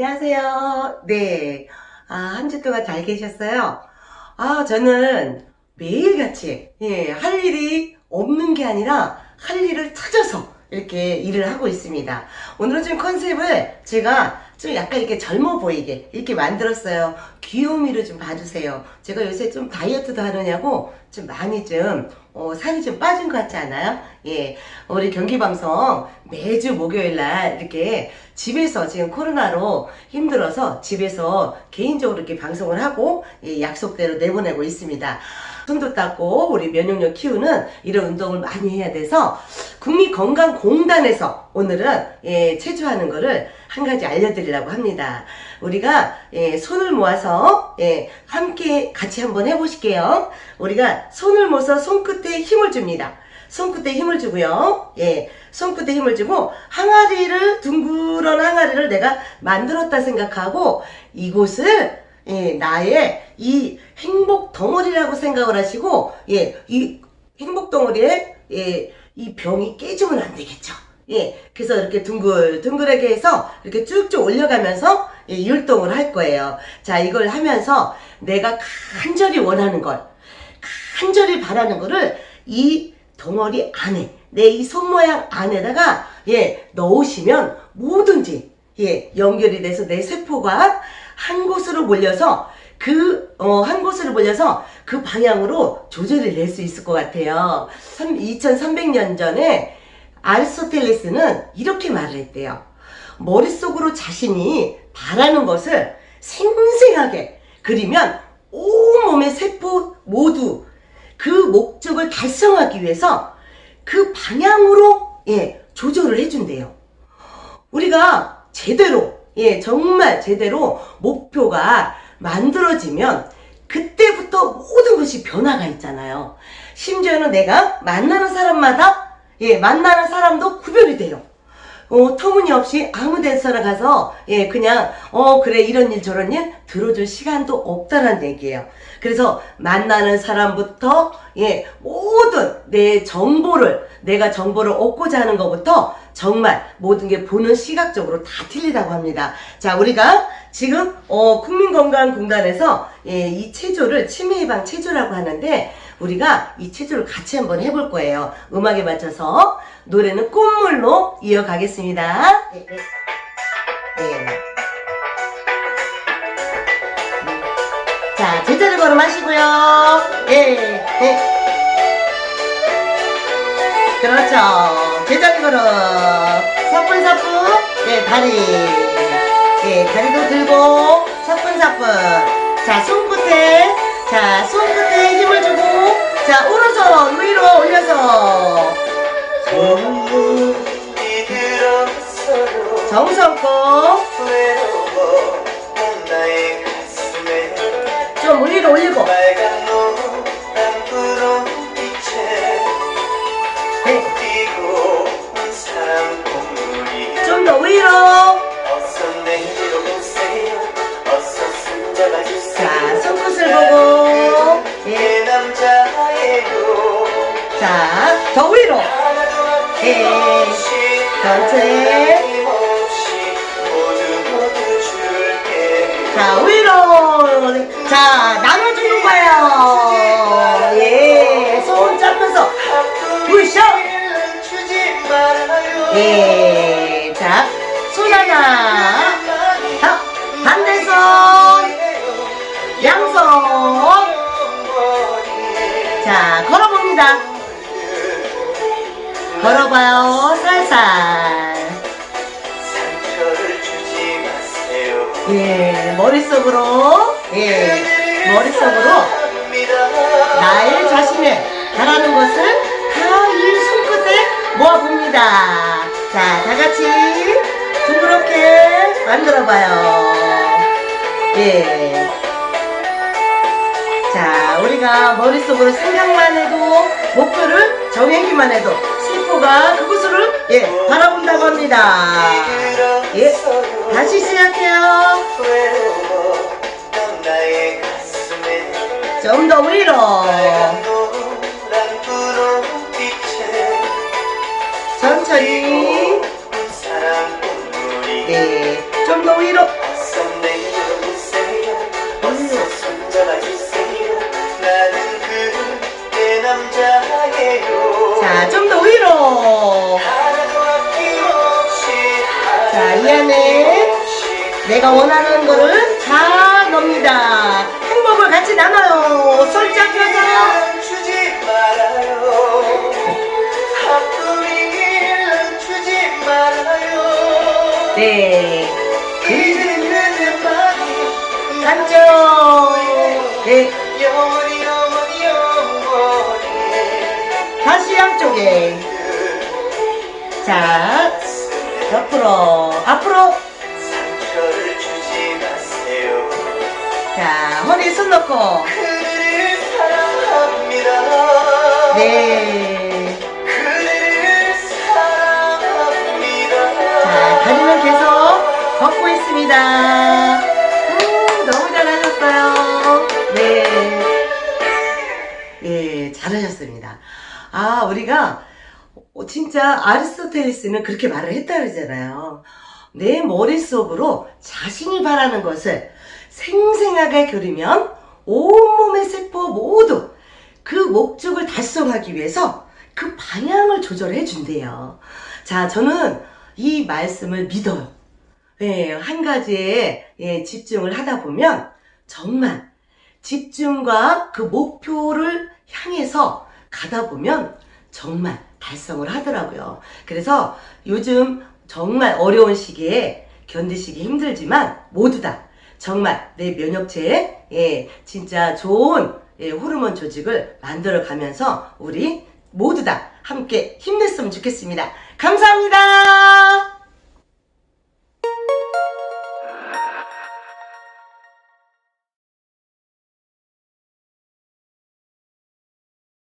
안녕하세요. 네. 아, 한 주 동안 잘 계셨어요? 아, 저는 매일같이, 예, 할 일이 없는 게 아니라 할 일을 찾아서 이렇게 일을 하고 있습니다. 오늘은 좀 컨셉을 제가 좀 약간 이렇게 젊어 보이게 이렇게 만들었어요. 귀요미를 좀 봐주세요. 제가 요새 좀 다이어트도 하느냐고 좀 많이 좀, 어, 살이 좀 빠진 것 같지 않아요? 예. 우리 경기방송 매주 목요일 날 이렇게 집에서 지금 코로나로 힘들어서 집에서 개인적으로 이렇게 방송을 하고 예, 약속대로 내보내고 있습니다. 손도 닦고 우리 면역력 키우는 이런 운동을 많이 해야 돼서 국민건강공단에서 오늘은 예, 체조하는 거를 한 가지 알려드리려고 합니다. 우리가 예, 손을 모아서 예, 함께 같이 한번 해보실게요. 우리가 손을 모아서 손끝에 힘을 줍니다. 손끝에 힘을 주고요. 예, 손끝에 힘을 주고 항아리를 둥그런 항아리를 내가 만들었다 생각하고 이곳을 예, 나의 이 행복 덩어리라고 생각을 하시고 예, 이 행복 덩어리에 예, 이 병이 깨지면 안 되겠죠. 예, 그래서 이렇게 둥글 둥글하게 해서 이렇게 쭉쭉 올려가면서 예, 율동을 할 거예요. 자, 이걸 하면서 내가 간절히 원하는 걸 간절히 바라는 거를 이 덩어리 안에 내 이 손 모양 안에다가 예 넣으시면 뭐든지 예 연결이 돼서 내 세포가 한 곳으로 몰려서 그 어 한 곳으로 몰려서 그 방향으로 조절을 낼 수 있을 것 같아요. 2300년 전에 아리스토텔레스는 이렇게 말을 했대요. 머릿속으로 자신이 바라는 것을 생생하게 그리면 온몸의 세포 모두 그 목적을 달성하기 위해서 그 방향으로 예, 조절을 해준대요. 우리가 제대로 예, 정말 제대로 목표가 만들어지면 그때부터 모든 것이 변화가 있잖아요. 심지어는 내가 만나는 사람마다 예, 만나는 사람도 구별이 돼요. 어, 터무니없이 아무 데서나 가서, 예, 그냥, 어, 그래, 이런 일, 저런 일 들어줄 시간도 없다는 얘기예요. 그래서 만나는 사람부터, 예, 모든 내 정보를, 내가 정보를 얻고자 하는 것부터 정말 모든 게 보는 시각적으로 다 틀리다고 합니다. 자, 우리가 지금, 어, 국민건강공단에서, 예, 이 체조를 치매 예방 체조라고 하는데, 우리가 이 체조를 같이 한번 해볼 거예요. 음악에 맞춰서 노래는 꽃물로 이어가겠습니다. 네. 자, 제자리 걸음 하시고요. 예, 예. 그렇죠. 제자리 걸음. 사뿐사뿐. 예, 다리. 예, 다리도 들고, 사뿐사뿐. 자, 손끝에, 자, 주고, 자, 오른손 위로 올려서. 정성껏 좀 위로 올리고. 전체. 자, 위로. 자, 나눠주는 거예요. 예. 손 잡면서. 으쌰. 주지 말아요 예. 자, 손 하나. 자, 반대손. 양손. 자, 걸어봅니다. 걸어봐요. 살살. 상처를 주지 마세요 예. 머릿속으로. 예. 머릿속으로 나의 자신을 바라는 것을 다 이 손끝에 모아봅니다. 자, 다 같이 둥그렇게 만들어봐요. 예. 자, 우리가 머릿속으로 생각만 해도, 목표를 정하기만 해도, 세포가 그곳을, 예, 바라본다고 합니다. 예. 다시 시작해요. 좀 더 위로. 천천히. 네. 좀더 위로. 자, 좀 더 내가 원하는 거를 다 넣습니다. 행복을 같이 나눠요. 손짝 펴서. 주지 말아요 하품이길 주지 말아요 네. 이제는 내 마음이 간죠. 네. 영원히 영원히 영원히 다시 양쪽에. 자, 옆으로. 앞으로. 넣고. 그대를 사랑합니다 네. 그대를 사랑합니다 자, 다리는 계속 걷고 있습니다. 음, 너무 잘하셨어요. 네. 네, 잘하셨습니다. 아, 우리가 어, 진짜 아리스토텔레스는 그렇게 말을 했다 그러잖아요. 내 머릿속으로 자신이 바라는 것을 생생하게 그리면 온몸의 세포 모두 그 목적을 달성하기 위해서 그 방향을 조절해 준대요. 자, 저는 이 말씀을 믿어요. 예, 한 가지에 예, 집중을 하다 보면 정말 집중과 그 목표를 향해서 가다 보면 정말 달성을 하더라고요. 그래서 요즘 정말 어려운 시기에 견디시기 힘들지만 모두 다 정말 내 면역체에 예, 진짜 좋은 예, 호르몬 조직을 만들어 가면서 우리 모두 다 함께 힘냈으면 좋겠습니다. 감사합니다.